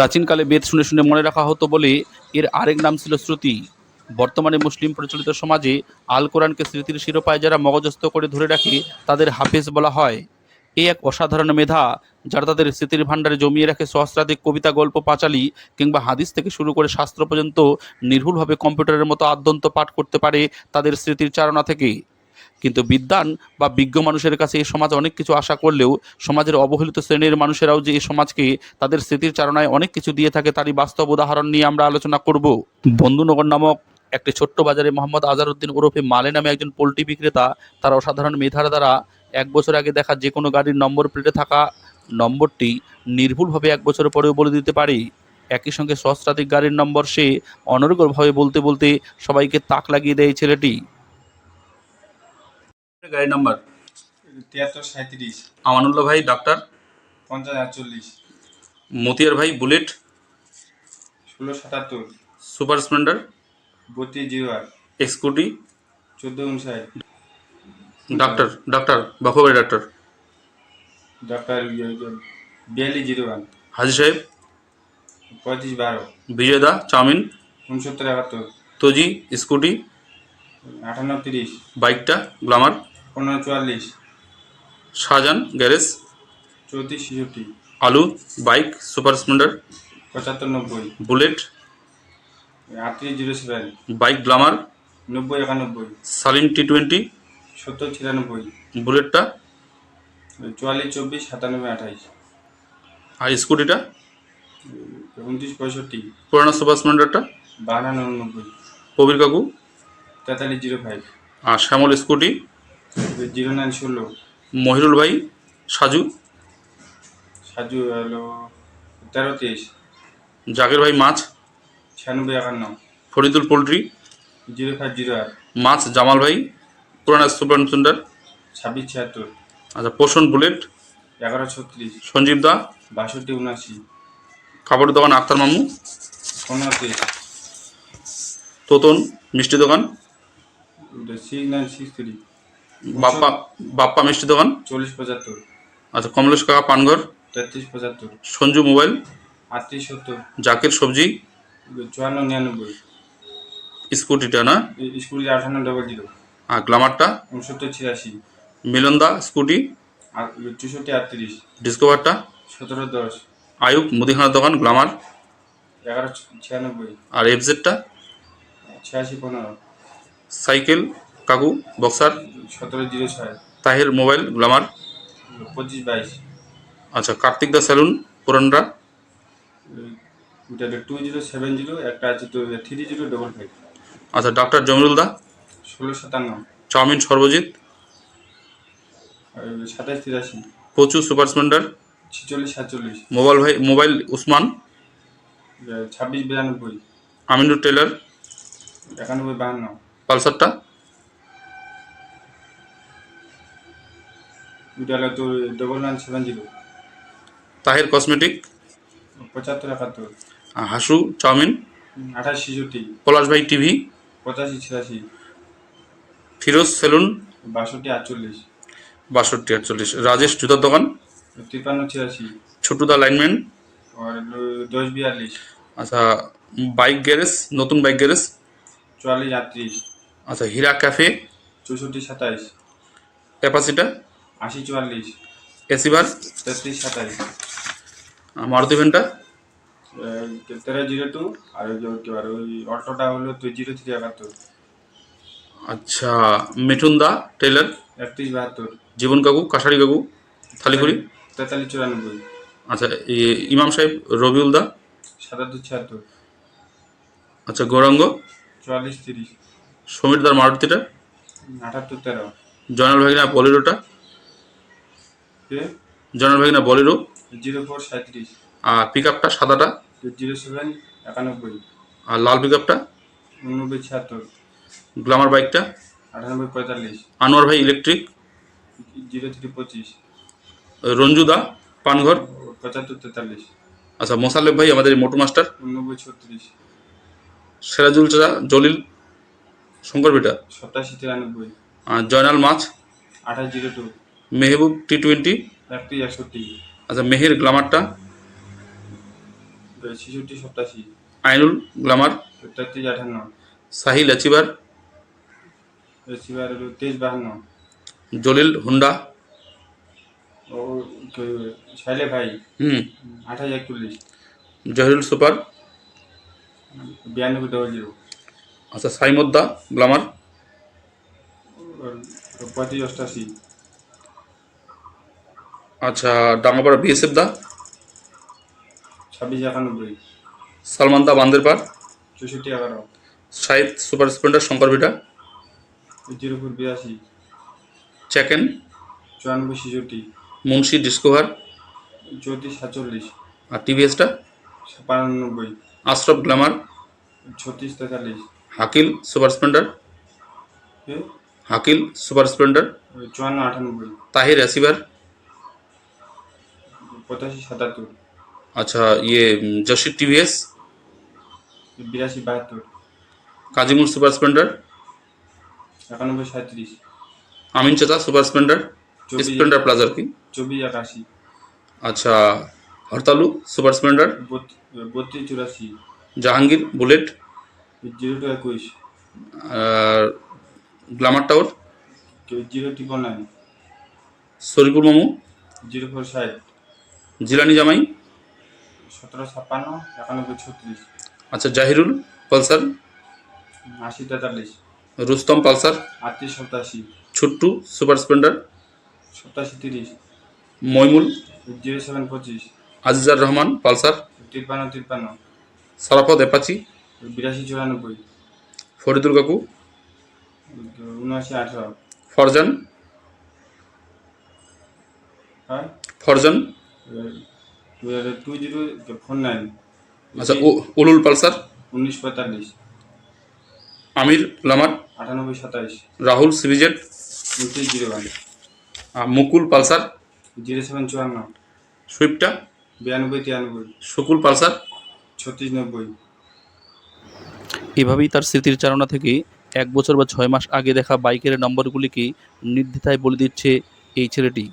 প্রাচীনকালে বেদ শুনে শুনে মনে রাখা হতো বলে এর আরেক নাম ছিল শ্রুতি। বর্তমানে মুসলিম প্রচলিত সমাজে আল কোরআনকে স্মৃতির শিরোপায় যারা মগজস্থ করে ধরে রাখে, তাদের হাফেজ বলা হয়। এই এক অসাধারণ মেধা যারা তাদের স্মৃতির ভাণ্ডারে জমিয়ে রাখে সহস্রাধিক কবিতা, গল্প, পাঁচালী কিংবা হাদিস থেকে শুরু করে শাস্ত্র পর্যন্ত নির্ভুলভাবে কম্পিউটারের মতো আদ্যন্ত পাঠ করতে পারে তাদের স্মৃতির চারণা থেকে। কিন্তু বিদ্বান বা বিজ্ঞ মানুষের কাছে এই সমাজ অনেক কিছু আশা করলেও সমাজের অবহেলিত শ্রেণির মানুষেরাও যে এই সমাজকে তাদের স্মৃতির চারণায় অনেক কিছু দিয়ে থাকে তারই বাস্তব উদাহরণ নিয়ে আমরা আলোচনা করব। বন্ধুনগর নামক একটি ছোট্ট বাজারে মোহাম্মদ আজারউদ্দিন ওরফে মালে নামে একজন পোলট্রি বিক্রেতা, তার অসাধারণ মেধার দ্বারা এক বছর আগে দেখা যে কোনো গাড়ির নম্বর প্লেটে থাকা নম্বরটি নির্ভুলভাবে এক বছর পরেও বলে দিতে পারে। একই সঙ্গে সহস্রাধিক গাড়ির নম্বর সে অনর্গলভাবে বলতে বলতে সবাইকে তাক লাগিয়ে দেয় ছেলেটি। গাড়ির নাম্বার তিয়াত্তর সাঁত্রিশ আমানুল্লাহ ভাই ডাক্তার পঞ্চাশ আটচল্লিশ। মতিয়ার ভাই বুলেট ষোলো সাতাত্তর। সুপার স্প্লেন্ডার বত্রিশ জিরো আট। এক্সকুটি চোদ্দ উনষাট ডাক্তার ডাক্তার বাফুবাই ডাক্তার ডক্টর বিয়াল্লিশ জিরো ওয়ান হাজি সাহেব? পঁয়ত্রিশ বারো। বিজয়দা চাউমিন? উনসত্তর একাত্তর। তোজি স্কুটি আটান্ন তিরিশ। বাইকটা গ্লামার পনেরো চুয়াল্লিশ। শাহজাহান গ্যারেজ। চৌত্রিশ ছেষট্টি আলু বাইক সুপার স্প্লেন্ডার। পঁচাত্তর নব্বই। বুলেট। আটত্রিশ জিরো সেভেন। Bike Glamour. নব্বই একানব্বই। Salim T twenty. সত্তর ছিয়ানব্বই। বুলেটটা। চুয়াল্লিশ চব্বিশ সাতানব্বই আঠাইশ। আর স্কুটিটা? উনত্রিশ পঁয়ষট্টি। পুরানো সুপার স্প্লেন্ডারটা? বাহান্ন উননব্বই। কবির কাকু। তেতাল্লিশ জিরো ফাইভ। আর শ্যামল স্কুটি? জিরো নাইন ষোলো। মহিরুল ভাই সাজু? সাজু হলো তেরো তেইশ। জাকের ভাই মাছ? ছিয়ানব্বই একান্ন। Faridul poultry? Zero five zero আট। মাছ জামাল ভাই পুরানা সুপার স্প্লেন্ডার ছাব্বিশ ছিয়াত্তর। আচ্ছা পোষণ বুলেট? এগারো ছত্রিশ। সঞ্জীব দা? বাষট্টি উনআশি। কাপড়ের দোকান আক্তার মামু? পনেরো তোতন মিষ্টি দোকান? Six nine six three. Bappa Bappa মিষ্টি দোকান? চল্লিশ পঁচাত্তর। আচ্ছা কমলেশ কাকা পানঘর? তেত্রিশ পঁচাত্তর। সঞ্জু মোবাইল? আটত্রিশ সত্তর। জাকির সবজি? চুয়ান্ন নিরানব্বই। স্কুটিটা না স্কুটি আঠান্ন ডবল জিরো আর গ্লামারটা? উনসত্তর ছিয়াশি। মিলনদা স্কুটি? চৌষট্টি আটত্রিশ। ডিসকভারটা? সতেরো দশ। আয়ুব মুদিখানার দোকান গ্লামার? এগারো ছিয়ানব্বই। আর এফজেডটা? ছিয়াশি পনেরো। সাইকেল? কাকু বক্সার? সতেরো জিরো ছয়। Taher mobile Glamour? পঁচিশ বাইশ। আচ্ছা কার্তিক দা সেলুন পুরানরা? টু জিরো সেভেন জিরো একটা আছে থ্রি জিরো ডবল ফাইভ আচ্ছা ডাক্তার জমিরুল দা? ষোলো সাতান্ন। চাউমিন সর্বজিৎ? সাতাশ তিরাশি। প্রচুর সুপার স্প্লেন্ডার? ছিচল্লিশ সাতচল্লিশ। মোবাইল ভাই মোবাইল উসমান? ছাব্বিশ বিরানব্বই। আমিনুর টেলার একানব্বই বাহান্ন। পালসারটা? হলো তোর double nine seven zero Taher cosmetic পঁচাত্তর একাত্তর। হাসু চাউমিন? আঠাশ ছেষট্টি। পলাশ ভাই টিভি? পঁচাশি ছিয়াশি। ফিরোজ সেলুন? বাষট্টি আটচল্লিশ। বাষট্টি আটচল্লিশ। রাজেশ জুতার দোকান? তিপ্পান্ন ছিয়াশি। ছোটুদা লাইনম্যান আর হলো দশ বিয়াল্লিশ। আচ্ছা বাইক গ্যারেজ নতুন বাইক গ্যারেজ চুয়াল্লিশ আটত্রিশ। আচ্ছা হীরা ক্যাফে চৌষট্টি সাতাইশ। ক্যাপাসিটা আশি চুয়াল্লিশ। এসিভার তেত্রিশ সাতাইশ। মারুতি ভ্যানটা তেরো জিরো টু আর ওই আর ওই অটোটা হলো তো জিরো থ্রি একাত্তর। আচ্ছা মিঠুন দা টেলার একত্রিশ বাহাত্তর। জীবন কাকু কাশারি কাকু থালিগুড়ি তেতাল্লিশ চুরানব্বই। আচ্ছা ইমাম সাহেব রবিউল দা? সাতাত্তর ছিয়াত্তর। আচ্ছা গৌরাঙ্গ? চুয়াল্লিশ তিরিশ। সমীর দার মারুতিটা আটাত্তর তেরো। জয়নাল ভাগিনা বলেরোটা? জয়নাল ভাগিনা বলেরো জিরো ফোর সাঁত্রিশ। আর পিক আপটা সাদাটা জিরো সেভেন একানব্বই। আর লাল পিক আপটা উননব্বই ছিয়াত্তর। গ্লামার বাইকটা? আটানব্বই পঁয়তাল্লিশ। আনোয়ার ভাই ইলেকট্রিক জিরো থ্রি পঁচিশ। রঞ্জু দা পানঘর? পঁচাত্তর তেতাল্লিশ। আচ্ছা মোসাল্লেফ ভাই আমাদের মোটু মাস্টার? উননব্বই ছত্রিশ। সেরাজুল চাচা জলিল শঙ্কর বেটা? সপ্তাশি তিরানব্বই। আর জয়নাল মাছ? আঠাশ zero two. Mehboob T twenty একত্রিশ একষট্টি। আচ্ছা মেহের গ্লামারটা? ছেষট্টি সপ্তাশি আইনুল গ্লামার? তেত্রিশ আঠান্ন। সাহিল অ্যাচিভার রিসিভার তেইশ বাহান্ন। জলিল হুন্ডা? ও শাইলে ভাই। হুম। আঠাশ একচল্লিশ। জহিরুল সুপার? বিরানব্বই ডবল জিরো আচ্ছা সাইমুদ্দা গ্লামার? পঁয়ত্রিশ অষ্টাশি। আচ্ছা ডাঙ্গাপাড়া বিএসএফ দা? ছাব্বিশ একানব্বই। সালমান দা বান্দেরপার চৌষট্টি এগারো। শাহিদ সুপার স্প্লেন্ডার শঙ্কর ভিটা? জিরো ফোর বিরাশি। চেকেন চুরানব্বই ছেষট্টি। মুন্সি ডিসকোভার? চৌত্রিশ সাতচল্লিশ। আর টিভিএসটা পারানব্বই আশরফ গ্লামার ছত্রিশ তেতাল্লিশ। Hakil super Splendor? Hakil super Splendor? চুয়ান্ন আটানব্বই। তাহির রেসিভার পঁচাশি সাতাত্তর। আচ্ছা ইয়ে জসির টিভিএস বিরাশি বাহাত্তর। Kazimur super Splendor? একানব্বই সাঁত্রিশ। আমিন চাচা সুপার স্প্লেন্ডার? স্প্লেন্ডার প্লাজার কি? চব্বিশ একাশি। আচ্ছা হরতালু সুপার স্প্লেন্ডার? বত্রিশ চুরাশি। জাহাঙ্গীর বুলেট? জিরো টু একুশ। আর Glamour tower? Zero triple nine. Shariful মামু? জিরো ফোর ষাট। জিলানি জামাই? সতেরো ছাপ্পান্ন একানব্বই ছত্রিশ। আচ্ছা জাহিরুল পালসার? আশি তেতাল্লিশ। রুস্তম পালসার? আটত্রিশ সপ্তাশি ছুট্টু সুপার স্প্লেন্ডার? সপ্তাশি তিরিশ। মইমুল? জিরো সেভেন পঁচিশ। আজিজার রহমান পালসার? তিপ্পান্ন তিপ্পান্ন। সারাফত এপাচি বিরাশি চুরানব্বই। ফরিদুল কাকু? উনআশি আঠারো। ফরজান? হ্যাঁ Farzan? Two zero four nine আচ্ছা উলুল পালসার উনিশ পঁয়তাল্লিশ। আমির লামার? আটানব্বই সাতাইশ। রাহুল সিভিজেট উনত্রিশ zero one. Mukul Pulsar zero seven চুয়ান্ন। সুইফটা বিরানব্বই তিরানব্বই। শুকুল পালসার ছত্রিশ নব্বই। এভাবেই তার স্মৃতির চালনা থেকে এক বছর বা ছয় মাস আগে দেখা বাইকের নম্বরগুলিকে নির্দ্বিধায় বলে দিচ্ছে এই ছেলেটি।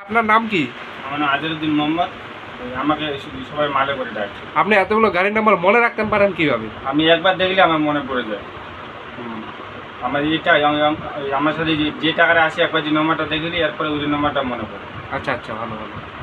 আপনার নাম কি? আমার নাম আজিরউদ্দিন মোহাম্মদ। আমাকে সবাই মালে করে ডাকছে আপনি এতগুলো গাড়ির নাম্বার মনে রাখতে পারেন কীভাবে? আমি একবার দেখলে আমার মনে পড়ে যায়। হুম। আমার এটা আম- আম- আমার সাথে যে- যে টাকাটা আসে একবার যে নম্বরটা দেখলি এরপরে ওই নম্বরটা মনে পড়ে। আচ্ছা আচ্ছা ভালো ভালো।